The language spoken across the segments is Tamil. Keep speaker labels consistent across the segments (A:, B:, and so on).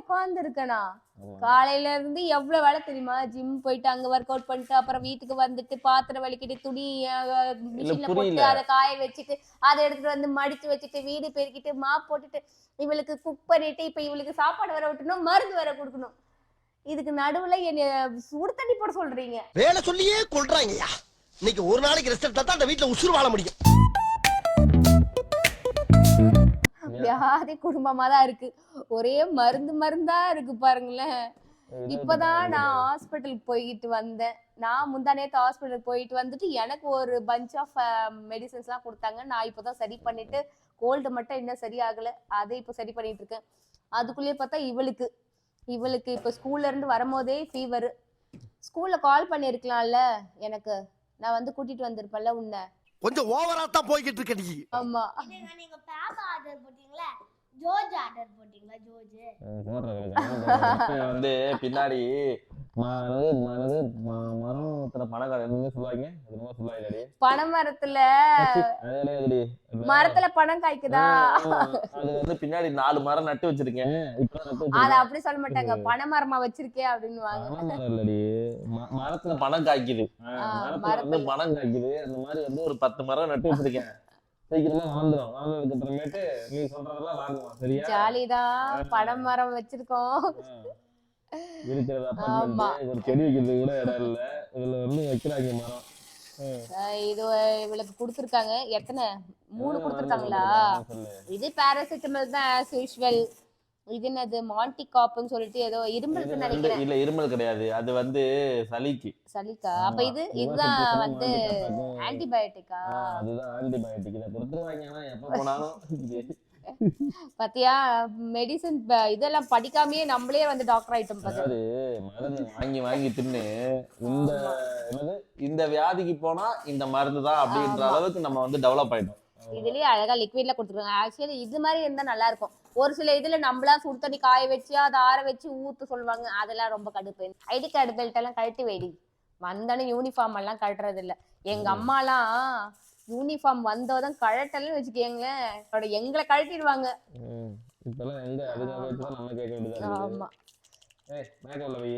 A: உட்கார்ந்து இருக்கனா. காலையில இருந்து எவ்வளவு வேலை தெரியுமா? ஜிம் போயிட்டு அங்க ஒர்க் அவுட் பண்ணிட்டு அப்புறம் வீட்டுக்கு வந்துட்டு பாத்திரம் வலிக்கிட்டு துணி மிஷின்ல போட்டு. அதை காய வச்சுட்டு அதை எடுத்துட்டு வந்து மடிச்சு வச்சுட்டு வீடு பெருக்கிட்டு மாப் போட்டுட்டு இவளுக்கு குக் பண்ணிட்டு இப்ப இவளுக்கு சாப்பாடு வர விட்டணும் மருந்து வர கொடுக்கணும். இதுக்கு நடுவுல என்ன சுடு தண்ணி போட சொல்றீங்க.
B: வேலை சொல்லியே கொள்றாங்கய்யா இன்னைக்கு ஒரு நாளைக்கு ரெஸ்ட் எடுத்தா தான் அந்த வீட்டுல உசுறு வாழ முடியும்.
A: வியாதி குடும்பமா தான் இருக்கு. ஒரே மருந்து மருந்தா இருக்கு பாருங்களேன். இப்பதான் நான் ஹாஸ்பிட்டல் போயிட்டு வந்தேன். நான் முந்தா நேத்து ஹாஸ்பிட்டல் போயிட்டு வந்துட்டு எனக்கு ஒரு பஞ்ச் ஆஃப் மெடிசன்ஸ் எல்லாம் கொடுத்தாங்க. நான் இப்பதான் சரி பண்ணிட்டு கோல்டு மட்டும் இன்னும் சரியாகல. அதை இப்போ சரி பண்ணிட்டு இருக்கேன். அதுக்குள்ளேயே பார்த்தா இவளுக்கு. இவளுக்கு இப்போ ஸ்கூல்ல இருந்து வரும்போதே ஃபீவர் ஸ்கூல்ல கால் பண்ணிருக்கலாம்ல எனக்கு. நான் வந்து கூட்டிட்டு வந்திருப்பேன்ல உன்னை.
B: கொஞ்சம் ஓவரா தான் போய்கிட்டு இருக்க நீ.
A: ஆமா.
C: நீங்க நீங்க பேப்பா ஆர்டர் போட்டீங்களா? ஜோர்ஜ் ஆர்டர் போட்டீங்களா ஜோர்ஜ்.
D: வந்து பின்னாடி மனது மனது ம- மரத்துல பணம் என்னமே சொல்லுவாங்க. என்னமோ சொல்லுவாங்க
A: பனைமரத்துல
D: அதே இல்லையாடி
A: மரத்துல பணம் காய்க்குதா?
D: அது வந்து பின்னாடி நாலு மரம் நட்டு வச்சிருக்கேன்.
A: அத அப்படி சொல்ல மாட்டாங்க. பனைமரமா வச்சிருக்கேன் அப்படின்னுவாங்க.
D: பனை மரம் மரத்துல பணம் காய்க்குது. மரத்துல வந்து
A: மரத்துல.
D: பணம் காய்க்குது. அந்த மாதிரி வந்து ஒரு பத்து மரம் நட்டு வச்சிருக்கேன். சீக்கிரமா வளர்ந்துரும் வளர்ந்ததுக்கு அப்புறமேட்டு நீ சொல்றதெல்லாம் வாங்குவோம் சரியா?
A: ஜாலிதான். பனைமரம் வச்சிருக்கோம்.
D: ஆ. இருக்கிறது
A: ஆமா.
D: அப்பார்ட்மெண்ட் ஒரு செடி வைக்கிறது கூட இடம் இல்ல. இதுல வந்து வைக்கிறாங்க மரம். ம்.
A: அஹ் இது இவளுக்கு கொடுத்துருக்காங்க. எத்தனை? மூணு கொடுத்துருக்காங்களா. இது பேராசிட்டமல் தான் ஆஸ் யூஷுவல் இது என்னது? காப்புன்னு சொல்லிட்டு ஏதோ
D: வந்து
A: நினைக்கிறேன்.
D: இல்ல இருமல் கிடையாது. அது வந்து சளிக்கு.
A: சலிக்கா அப்ப இது. இதுதான் வந்து ஆன்டிபயோட்டிக்கா
D: அதுதான் ஆன்டிபயோட்டிக் இதை கொடுத்துருவாங்க எப்ப போனாலும்.
A: பாத்தியா மெடிசன் இதெல்லாம் படிக்காமயே நம்மளே வந்து டாக்டர் ஆயிட்டோம்
D: அதாவது மருந்து வாங்கி வாங்கி தின்னு இந்த வியாதிக்கு போனா இந்த மருந்து தான் அப்படின்ற. அளவுக்கு நம்ம வந்து டெவலப் ஆயிட்டோம்.
A: இதுலயே அழகா லிக்விட்ல கொடுத்துருக்காங்க. ஆக்சுவலி இது மாதிரி இருந்தா நல்லா இருக்கும். ஒரு சில இதுல நம்மளா சுடு தண்ணி காய வச்சு அதை ஆற வச்சு ஊத்து சொல்லுவாங்க. அதெல்லாம் ரொம்ப கடுப்பு. ஐடி கார்டு பெல்ட் எல்லாம் கழட்டி வைடி. வந்தானே யூனிஃபார்ம் எல்லாம் கழட்டுறது இல்ல. எங்க அம்மாலாம் யூனிஃபார்ம் வந்தோதான் கழட்டலன்னு வச்சுக்கோங்களேன். அதோட எங்களை கழட்டிடுவாங்க.
D: இப்பெல்லாம் எங்க அதுக்காக தான் நம்ம கேட்க வேண்டியதா
A: ஆமா.
D: ஏய் வை மேக்கப்ல வை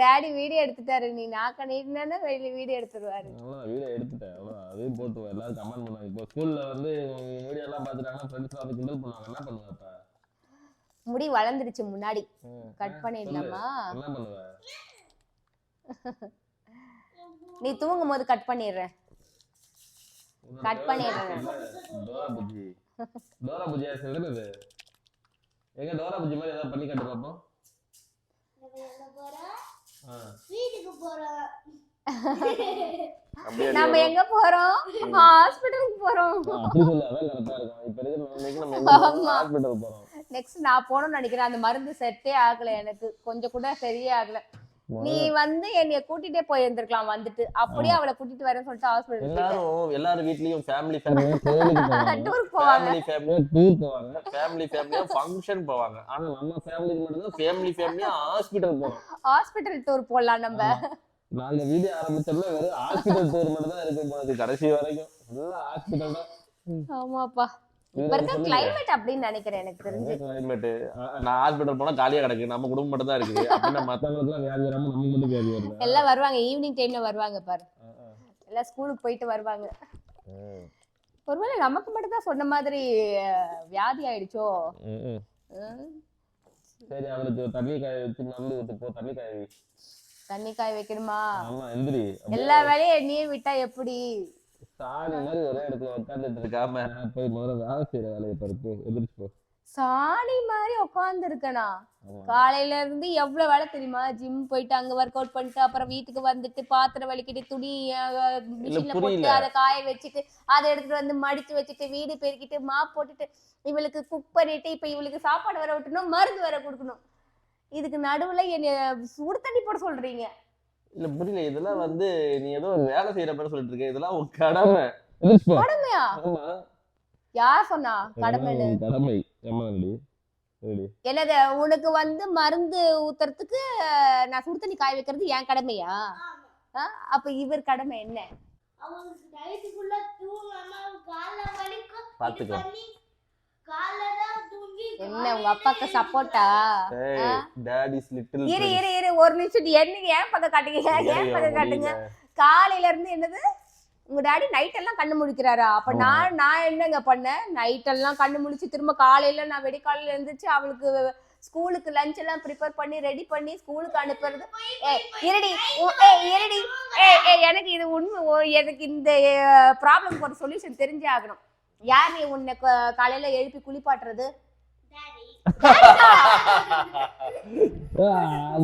A: டாடி வீடியோ எடுத்துட்டாரு. நீ நாக்க நீட்டினா வெளியில வீடியோ எடுத்துருவாரு.
D: வீடியோ எடுத்துட்டேன். அதையும் போட்டு. எல்லாரும் கமெண்ட் பண்ணுவாங்க. இப்போ ஸ்கூல்ல வந்து வீடியோ எல்லாம் பார்த்துட்டாங்கன்னா ஃப்ரெண்ட்ஸ் வந்து கிண்டல் பண்ணுவாங்க. என்ன பண்ணுவ அப்ப?
A: முடி வளர்ந்துருச்சு முன்னாடி. கட் பண்ணிடலாமா?
D: என்ன பண்ணுவ?
A: நீ தூங்கும் போது கட் பண்ணிடுறேன் Cut பண்ணிடுறேன்.
D: டோரா புஜ்ஜி டோரா ஆசை என்னது எங்க டோரா புஜ்ஜி மாதிரி ஏதாவது பண்ணி காட்டு ஆ.
C: வீட்டுக்கு போறோம்?
A: நம்ம எங்க போறோம்.
D: ஹாஸ்பிட்டல் போறோம்.
A: நெக்ஸ்ட் நான் போகணும்னு நினைக்கிறேன். அந்த மருந்து செட்டே ஆகல எனக்கு. கொஞ்சம் கூட சரியே ஆகல. நீ வந்து என்னைய கூட்டிட்டே போயிருந்திருக்கலாம் வந்துட்டு. அப்படியே அவளை கூட்டிட்டு வரேன்னு சொல்லிட்டு ஹாஸ்பிட்டல்
D: எல்லாரும் எல்லாரும் வீட்லயும் ஃபேமிலி போவாங்க?
A: டூர் போவாங்க.
D: ஃபேமிலி ஃபேமிலியா டூர் போவாங்க? ஃபேமிலி ஃபேமிலியா ஃபங்க்ஷன் போவாங்க. ஆனா நம்ம ஃபேமிலிக்கு மட்டும் தான் ஃபேமிலி ஃபேமிலியா ஹாஸ்பிட்டல் போறோம்
A: ஹாஸ்பிட்டல் டூர் போடலாம் நம்ம.
D: நாங்க வீடியோ ஆரம்பிச்சோம்னா வெறும் ஹாஸ்பிட்டல் டூர் மட்டும் தான் இருக்கும் போகுது கடைசி வரைக்கும். ஃபுல்லா ஹாஸ்பிட்டல் தான்.
A: ஆமாப்பா. இப்ப இருக்க கிளைமேட் அப்படின்னு நினைக்கிறேன் எனக்கு தெரிஞ்சு.
D: கிளைமேட் நான் ஹாஸ்பிட்டல் போனா காலியா கிடக்கு. நம்ம குடும்பம் மட்டும் தான் இருக்குது. அப்படின்னா மத்தவங்களுக்கு எல்லாம் வியாதி வராம நமக்கு மட்டும் வியாதி வருது?
A: எல்லாம் வருவாங்க. ஈவினிங் டைம்ல வருவாங்க பாரு. எல்லாம் ஸ்கூலுக்கு போயிட்டு வருவாங்க. ஒருவேளை நமக்கு மட்டும் தான் சொன்ன மாதிரி வியாதி ஆயிடுச்சோ.
D: சரி அவளுக்கு தண்ணி காய வச்சு மருந்து ஊத்து போ. தண்ணி காய வை.
A: தண்ணி காய வைக்கணுமா?
D: ஆமா எந்திரி.
A: எல்லா வேலையும் என்னையே விட்டா எப்படி?
D: சாணி மாதிரி ஒரே இடத்துல உட்காந்துட்டு இருக்காம போய் முதல்ல வேலை செய்யற வேலையை பருப்பு எதிர்த்து போ.
A: சாணி மாதிரி உட்கார்ந்து இருக்கனா. காலையில இருந்து எவ்வளவு வேலை தெரியுமா? ஜிம் போயிட்டு அங்க ஒர்க் அவுட் பண்ணிட்டு அப்புறம் வீட்டுக்கு வந்துட்டு பாத்திரம் வலிக்கிட்டு துணி மிஷின்ல போட்டு. அதை காய வச்சுட்டு அதை எடுத்துட்டு வந்து மடிச்சு வச்சுட்டு வீடு பெருக்கிட்டு மாப் போட்டுட்டு இவளுக்கு குக் பண்ணிட்டு இப்ப இவளுக்கு சாப்பாடு வர விட்டணும் மருந்து வர கொடுக்கணும். இதுக்கு நடுவுல என்ன சுடு தண்ணி போட சொல்றீங்க.
D: இல்ல புரியல. இதெல்லாம் வந்து நீ ஏதோ வேலை செய்யற மாதிரி சொல்லிட்டு இருக்க. இதெல்லாம் உன் கடமை.
A: கடமையா?
D: ஆமா.
A: யார் சொன்னா? கடமைன்னு
D: கடமை.
A: என்னது உனக்கு வந்து மருந்து ஊத்துறதுக்கு நான் சுடு தண்ணி காய வைக்கிறது என் கடமையா? அப்ப இவர் கடமை என்ன?
D: பாத்துக்க.
A: என்ன உங்க அப்பாக்கு சப்போர்ட்டா
D: ஏய் டாடிஸ் லிட்டில்
A: இரு இரு இரு ஒரு நிமிஷம் என்ன ஏன் பக்கம் காட்டுங்க ஏன் பக்கம் காட்டுங்க? காலையில இருந்து என்னது? உங்க டாடி நைட் எல்லாம் கண்ணு முழிக்கிறாரா? அப்ப. நான் நான் என்னங்க பண்ணேன்? நைட் எல்லாம் கண்ணு முழிச்சு திரும்ப காலையில நான் வெடிக்காலையில இருந்துச்சு அவளுக்கு ஸ்கூலுக்கு லஞ்ச் எல்லாம் ப்ரிப்பேர் பண்ணி ரெடி பண்ணி ஸ்கூலுக்கு அனுப்புறது. இருடி உ- ஏய் இருடி. ஏய் எனக்கு இது உண்மை ஓ- எனக்கு இந்த ப்ராப்ளம்க்கு ஒரு சொல்யூஷன் தெரிஞ்சே ஆகணும். யார் நீ உன்னை காலையில எழுப்பி குளிப்பாட்டுறது?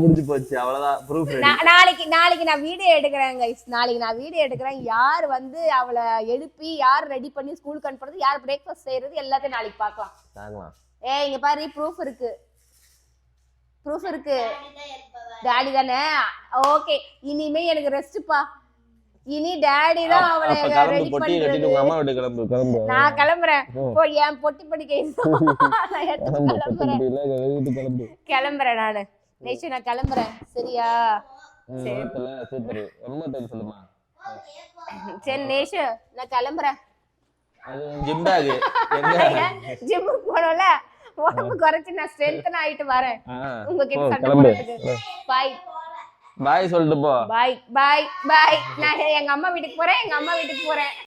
D: முடிஞ்சு போச்சு. அவ்வளவுதான். ப்ரூஃப்
A: நாளைக்கு நாளைக்கு நான் வீடியோ எடுக்கிறேன் guys. நாளைக்கு நான் வீடியோ எடுக்கிறேன். யார் வந்து அவளை எழுப்பி யார் ரெடி பண்ணி ஸ்கூலுக்கு அனுப்புறது யார் பிரேக்ஃபாஸ்ட் செய்யறது எல்லாத்தையும் நாளைக்கு பார்க்கலாம். ஏய் இங்க பாரு ப்ரூஃப் இருக்கு. ப்ரூஃப் இருக்கு. டாடி தானே? ஓகே இனிமே எனக்கு ரெஸ்ட்ப்பா இனி டாடி தான் அவளை ரெடி பண்றது
D: உங்க அம்மா வீட்டு கிளம்பு கிளம்பு
A: நான் கிளம்புறேன். போ என் பொட்டி
D: பொட்டி வீட்டு கிளம்பு.
A: கிளம்புறேன் நானு. நெக்ஸ்ட் நான் கிளம்புறேன். சரியா? சரி.
D: ரொம்ப டைம் சொல்லுமா?
A: சரி நேஷு நான் கிளம்புறேன்.
D: ஜிம் பேக்
A: ஜிம்முக்கு போனோம்ல? உடம்பு குறைச்சு நான் ஸ்ட்ரென்த் ஆயிட்டு வரேன். உங்ககிட்ட சண்டை போடுறதுக்கு. பாய்
D: பாய் சொல்லிட்டு போ
A: பாய் பாய் பாய். நான் எங்க அம்மா வீட்டுக்கு போறேன் எங்க அம்மா வீட்டுக்கு போறேன்.